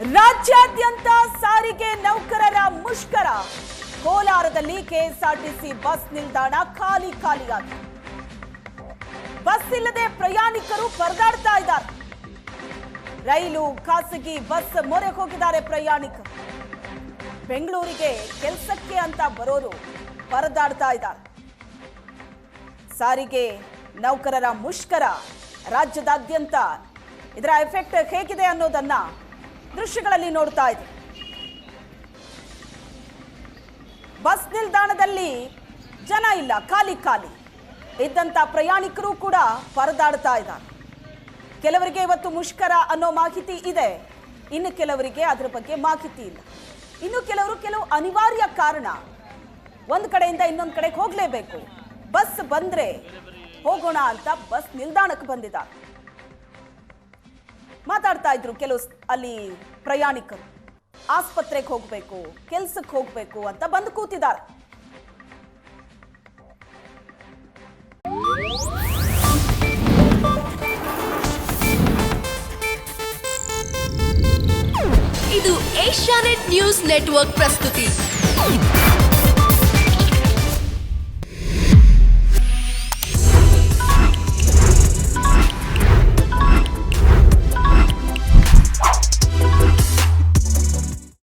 ರಾಜ್ಯಾದ್ಯಂತ ಸಾರಿಗೆ ನೌಕರರ ಮುಷ್ಕರ. ಕೋಲಾರದಲ್ಲಿ ಕೆಎಸ್ಆರ್ಟಿಸಿ ಬಸ್ ನಿಲ್ದಾಣ ಖಾಲಿ ಖಾಲಿಯಾಗಿದೆ ಬಸ್ ಇಲ್ಲದೆ ಪ್ರಯಾಣಿಕರು ಪರದಾಡ್ತಾ ಇದ್ದಾರೆ. ರೈಲು, ಖಾಸಗಿ ಬಸ್ ಮೊರೆ ಹೋಗಿದ್ದಾರೆ ಪ್ರಯಾಣಿಕರು. ಬೆಂಗಳೂರಿಗೆ ಕೆಲಸಕ್ಕೆ ಅಂತ ಬರೋರು ಪರದಾಡ್ತಾ ಇದ್ದಾರೆ. ಸಾರಿಗೆ ನೌಕರರ ಮುಷ್ಕರ ರಾಜ್ಯದಾದ್ಯಂತ. ಇದರ ಎಫೆಕ್ಟ್ ಹೇಗಿದೆ ಅನ್ನೋದನ್ನ ದೃಶ್ಯಗಳಲ್ಲಿ ನೋಡ್ತಾ ಇದ್ದೀವಿ ಬಸ್ ನಿಲ್ದಾಣದಲ್ಲಿ ಜನ ಇಲ್ಲ, ಖಾಲಿ ಖಾಲಿ. ಇದ್ದಂತ ಪ್ರಯಾಣಿಕರು ಕೂಡ ಪರದಾಡ್ತಾ ಇದ್ದಾರೆ. ಕೆಲವರಿಗೆ ಇವತ್ತು ಮುಷ್ಕರ ಅನ್ನೋ ಮಾಹಿತಿ ಇದೆ. ಇನ್ನು ಕೆಲವರಿಗೆ ಅದರ ಬಗ್ಗೆ ಮಾಹಿತಿ ಇಲ್ಲ. ಇನ್ನು ಕೆಲವರು ಕೆಲವು ಅನಿವಾರ್ಯ ಕಾರಣ. ಒಂದು ಕಡೆಯಿಂದ ಇನ್ನೊಂದು ಕಡೆಗೆ ಹೋಗಲೇಬೇಕು. ಬಸ್ ಬಂದ್ರೆ ಹೋಗೋಣ ಅಂತ ಬಸ್ ನಿಲ್ದಾಣಕ್ಕೆ ಬಂದಿದ್ದಾರೆ. ಮಾತಾಡ್ತಾ ಇದ್ರು ಕೆಲವು ಅಲ್ಲಿ ಪ್ರಯಾಣಿಕರು. ಆಸ್ಪತ್ರೆಗೆ ಹೋಗಬೇಕು ಕೆಲ್ಸಕ್ಕೆ ಹೋಗಬೇಕು ಅಂತ ಬಂದು ಕೂತಿದ್ದಾರೆ. ಇದು ಏಷ್ಯಾನೆಟ್ ನ್ಯೂಸ್ ನೆಟ್ವರ್ಕ್ ಪ್ರಸ್ತುತಿ.